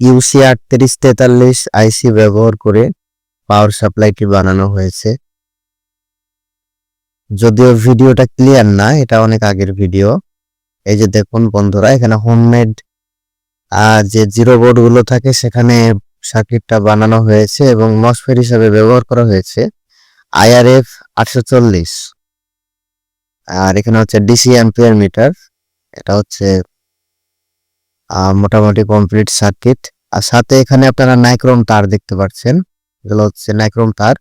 ইউসি আটত্রিশ তেতাল্লিশ আইসি ব্যবহার করে পাওয়ার সাপ্লাইটি বানানো হয়েছে। যদিও ভিডিওটা ক্লিয়ার না, এটা অনেক আগের ভিডিও। এই যে দেখুন বন্ধুরা, এখানে হোমমেড যে জিরো বোর্ডগুলো থাকে, সেখানে সার্কিটটা বানানো হয়েছে এবং মসফের হিসাবে ব্যবহার করা হয়েছে। আইআরএফ আটশো চল্লিশ। আর এখানে হচ্ছে ডিসি অ্যাম্পিয়ার মিটার এটা হচ্ছে মোটামুটি কমপ্লিট সার্কিট আর সাথে এখানে আপনারা নাইক্রোম তার দেখতে পাচ্ছেন। এগুলো হচ্ছে নাইক্রোম তার।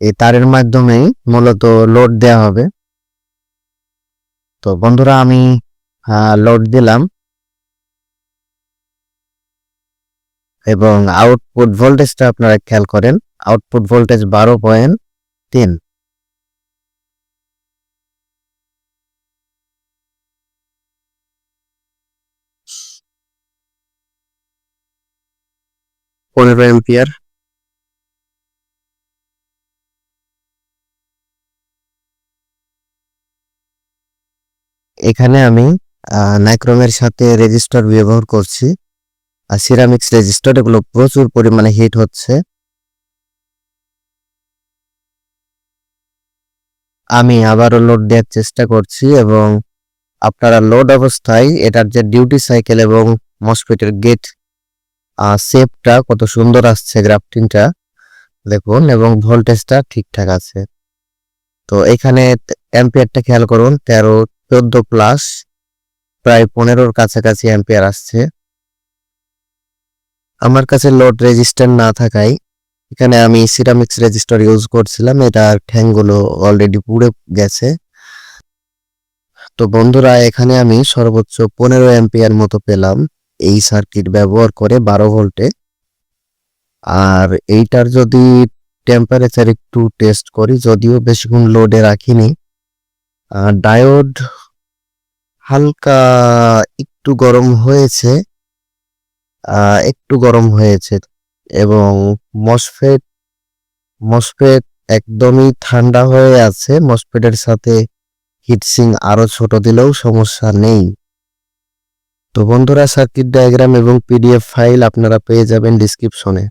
এই তারের মাধ্যমেই মূলত লোড দেওয়া হবে। তো বন্ধুরা, আমি লোড দিলাম। এবং আউটপুট ভোল্টেজটা আপনারা খেয়াল করেন। আউটপুট ভোল্টেজ বারো পয়েন্ট তিন। পনেরো এম্পিয়ার এখানে আমি নাইক্রোমের সাথে রেজিস্টার ব্যবহার করছি। আর সিরামিক্স রেজিস্টার এগুলো প্রচুর পরিমাণে হিট হচ্ছে। আমি আবারও লোড দেওয়ার চেষ্টা করছি এবং আপনারা লোড অবস্থায় এটার যে ডিউটি সাইকেল এবং মসফেটের গেট শেপটা কত সুন্দর আসছে গ্রাফটিংটা দেখুন, এবং ভোল্টেজটা ঠিকঠাক আছে। তো এখানে অ্যাম্পিয়ারটা খেয়াল করুন, তেরো, চোদ্দ প্লাস প্রায় পনেরোর কাছাকাছি অ্যাম্পিয়ার আসছে। আমার কাছে লোড রেজিস্টার না থাকায় এখানে আমি সিরামিক্স রেজিস্টার ইউজ করছিলাম এটার ঠ্যাংগুলো অলরেডি পুড়ে গেছে। তো বন্ধুরা, এখানে আমি সর্বোচ্চ পনেরো অ্যাম্পিয়ার মতো পেলাম। এই সার্কিট ব্যবহার করে বারো ভোল্টে আর এইটার যদি টেম্পারেচার একটু টেস্ট করি, যদিও বেশিক্ষণ লোডে রাখিনি ডায়োড হালকা একটু গরম হয়েছে একটু গরম হয়েছে এবং মসফেট মসফেট একদমই ঠান্ডা হয়ে আছে। মসফেটের সাথে হিটসিং আরও ছোট দিলেও সমস্যা নেই। তো বন্ধুরা সার্কিট ডায়াগ্রাম এবং পিডিএফ ফাইল আপনারা পেয়ে যাবেন ডিসক্রিপশনে।